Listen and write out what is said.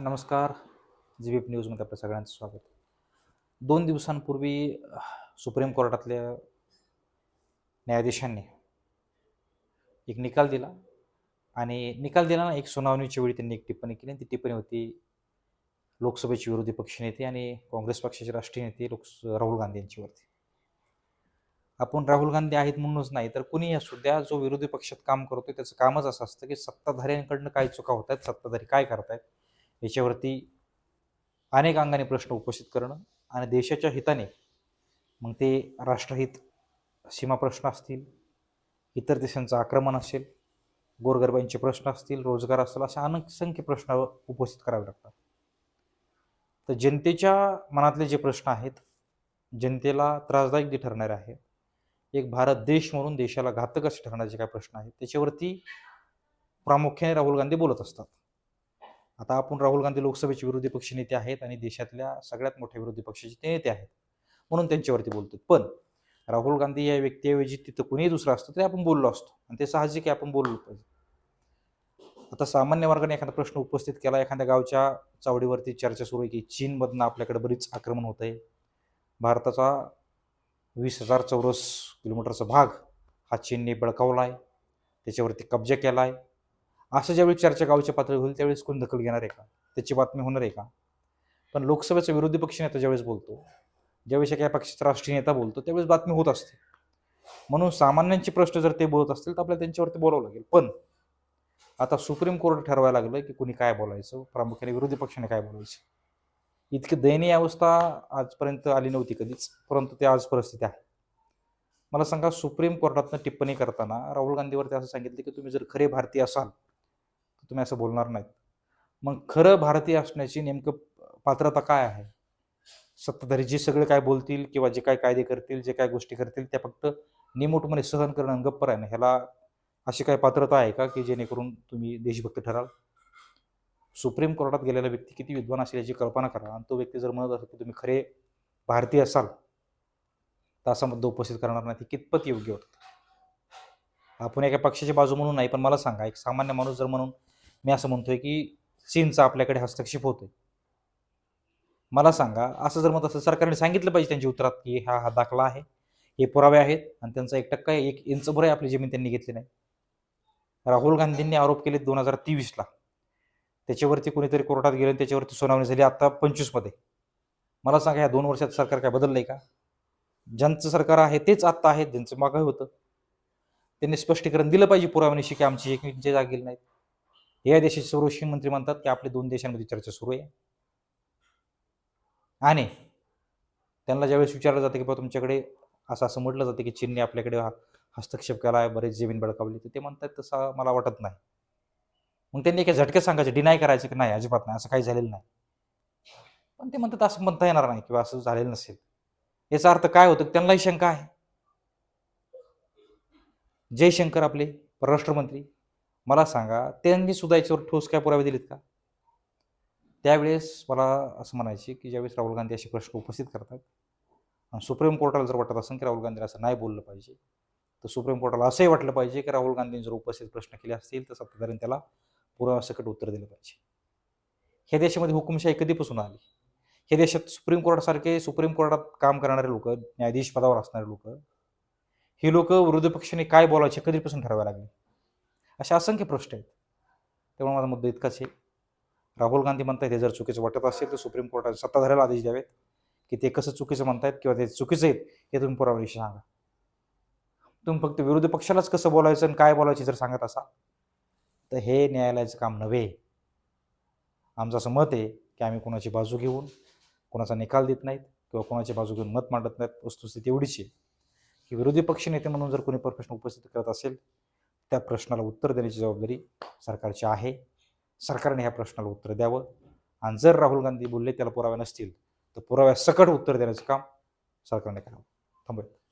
नमस्कार. G B न्यूजमध्ये आपल्या सगळ्यांचं स्वागत. दोन दिवसांपूर्वी सुप्रीम कोर्टातल्या न्यायाधीशांनी एक निकाल दिला आणि निकाल दिला ना एक सुनावणीच्या वेळी त्यांनी एक टिप्पणी केली आणि ती टिप्पणी होती लोकसभेचे विरोधी पक्षनेते आणि काँग्रेस पक्षाचे राष्ट्रीय नेते लोक राहुल गांधी यांच्यावरती आपण राहुल गांधी आहेत म्हणूनच नाही तर कुणी असू द्या जो विरोधी पक्षात काम करतोय त्याचं कामच असं असतं की सत्ताधाऱ्यांकडनं काय चुका होत आहेत सत्ताधारी काय करतायत याच्यावरती अनेक अंगाने प्रश्न उपस्थित करणं आणि देशाच्या हिताने मग ते राष्ट्रहित सीमा प्रश्न असतील इतर देशांचं आक्रमण असेल गोरगरबांचे प्रश्न असतील रोजगार असेल असे अनेकसंख्य प्रश्न उपस्थित करावे लागतात. तर जनतेच्या मनातले जे प्रश्न आहेत जनतेला त्रासदायक जे ठरणारे आहेत एक भारत देश म्हणून देशाला घातक असे ठरणारे जे काही प्रश्न आहेत त्याच्यावरती प्रामुख्याने राहुल गांधी बोलत असतात. आता आपण राहुल गांधी लोकसभेचे विरोधी पक्ष नेते आहेत आणि देशातल्या सगळ्यात मोठ्या विरोधी पक्षाचे ते नेते आहेत म्हणून त्यांच्यावरती बोलतो पण राहुल गांधी या व्यक्तीऐवजी तिथं कुणीही दुसरं असतं तरी आपण बोललो असतो. आणि ते साहजिक आहे आपण बोललो पाहिजे. आता सामान्य वर्गाने एखादा प्रश्न उपस्थित केला एखाद्या गावच्या चावडीवरती चर्चा सुरू आहे की चीनमधनं आपल्याकडे बरीच आक्रमण होत आहे. भारताचा वीस हजार चौरस किलोमीटरचा भाग हा चीनने बळकावला आहे. त्याच्यावरती कब्जा केला आहे. असं ज्यावेळी चर्चा गावच्या पातळी होईल त्यावेळेस कोण दखल घेणार आहे का? त्याची बातमी होणार आहे का? पण लोकसभेचा विरोधी पक्षनेता ज्यावेळेस बोलतो ज्यावेळेस एका पक्षाचा राष्ट्रीय नेता बोलतो त्यावेळेस बातमी होत असते. म्हणून सामान्यांचे प्रश्न जर ते बोलत असतील तर आपल्याला त्यांच्यावरती बोलावं लागेल. पण आता सुप्रीम कोर्ट ठरवायला लागलं की कुणी काय बोलायचं प्रामुख्याने विरोधी पक्षाने काय बोलायचं? इतकी दयनीय अवस्था आजपर्यंत आली नव्हती कधीच परंतु ते आज परिस्थिती आहे. मला सांगा सुप्रीम कोर्टातनं टिप्पणी करताना राहुल गांधीवरती असं सांगितलं की तुम्ही जर खरे भारतीय असाल तुम्ही असं बोलणार नाहीत. मग खरं भारतीय असण्याची नेमकं पात्रता काय आहे? सत्ताधारी जे सगळे काय बोलतील किंवा जे काय कायदे करतील जे काय गोष्टी करतील त्या फक्त निमूटपणे सहन करणं आणि गप्प राहणं ह्याला अशी काय पात्रता आहे का की जेणेकरून तुम्ही देशभक्त ठराल? सुप्रीम कोर्टात गेलेला व्यक्ती किती विद्वान असेल याची कल्पना करा आणि तो व्यक्ती जर म्हणत असेल की तुम्ही खरे भारतीय असाल तर असा मुद्दा उपस्थित करणार नाही. ती कितपत योग्य होतं? आपण एका पक्षाची बाजू म्हणून नाही पण मला सांगा एक सामान्य माणूस जर म्हणून मी असं म्हणतोय की चीनचा आपल्याकडे हस्तक्षेप होतोय. मला सांगा असं जर मत असं सरकारने सांगितलं पाहिजे त्यांच्या उत्तरात की हा हा दाखला आहे हे पुरावे आहेत आणि त्यांचा एक टक्का एक इंचभर आहे आपली जमीन त्यांनी घेतली नाही. राहुल गांधींनी आरोप केले दोन हजार तेवीसला. त्याच्यावरती कोणीतरी कोर्टात गेलं आणि त्याच्यावरती सुनावणी झाली आता पंचवीसमध्ये. मला सांगा ह्या दोन वर्षात सरकार काय बदललंय का? ज्यांचं सरकार आहे तेच आत्ता आहे ज्यांचं मागं होतं. त्यांनी स्पष्टीकरण दिलं पाहिजे पुराव्यानिशी की आमची एक जाग नाहीत. या देशाचे संरक्षण मंत्री म्हणतात की आपल्या दोन देशांमध्ये चर्चा सुरू आहे. आणि त्यांना ज्यावेळेस विचारलं जातं की बाबा तुमच्याकडे असं असं म्हटलं जातं की चीनने आपल्याकडे हा हस्तक्षेप केला आहे बरेच जमीन बळकावली तर ते म्हणतात तसं मला वाटत नाही. मग त्यांनी एका झटक्यात सांगायचं डिनाय करायचं की नाही? अजिबात नाही. असं काही झालेलं नाही. पण ते म्हणतात असं म्हणता येणार नाही किंवा असं झालेलं नसेल. याचा अर्थ काय होतं? त्यांनाही शंका आहे. जयशंकर आपले परराष्ट्र मंत्री मला सांगा त्यांनी सुद्धा याच्यावर ठोस काय पुरावे दिलेत का? त्यावेळेस मला असं म्हणायचे की ज्यावेळेस राहुल गांधी असे प्रश्न उपस्थित करतात आणि सुप्रीम कोर्टाला जर वाटत असेल की राहुल गांधी असं नाही बोललं पाहिजे तर सुप्रीम कोर्टाला असंही वाटलं पाहिजे की राहुल गांधींनी जर उपस्थित प्रश्न केले असतील तर सत्ताधाऱ्यांनी त्याला पुराव्यासकट उत्तर दिलं पाहिजे. ह्या देशामध्ये हुकुमशाही कधीपासून आली? हे देशात सुप्रीम कोर्टासारखे सुप्रीम कोर्टात काम करणारे लोक न्यायाधीश पदावर असणारे लोक ही लोक विरोधी पक्षाने काय बोलायचे कधीपासून ठरवायला लागले? असे असंख्य प्रश्न आहेत. त्यामुळे माझा मुद्दा इतकाच आहे. राहुल गांधी म्हणतात हे जर चुकीचं वाटत असेल तर सुप्रीम कोर्टात सत्ताधाऱ्याला आदेश द्यावेत की ते कसं चुकीचं म्हणतायत किंवा ते चुकीचं आहेत हे तुम्ही पुराव्याविषयी सांगा. तुम्ही फक्त विरोधी पक्षालाच कसं बोलायचं आणि काय बोलायचं जर सांगत असाल तर हे न्यायालयाचं काम नव्हे. आमचं असं मत आहे की आम्ही कोणाची बाजू घेऊन कोणाचा निकाल देत नाहीत किंवा कोणाची बाजू घेऊन मत मांडत नाहीत वस्तुस्थिती एवढीच आहे की विरोधी पक्षनेते म्हणून जर कोणी प्रश्न उपस्थित करत असेल त्या प्रश्नाला उत्तर देण्याची जबाबदारी सरकारची आहे. सरकारने ह्या प्रश्नाला उत्तर द्यावं. आणि जर राहुल गांधी बोलले त्याला पुरावे नसतील तर पुराव्या सकट उत्तर देण्याचं काम सरकारने करावं. थांबूया.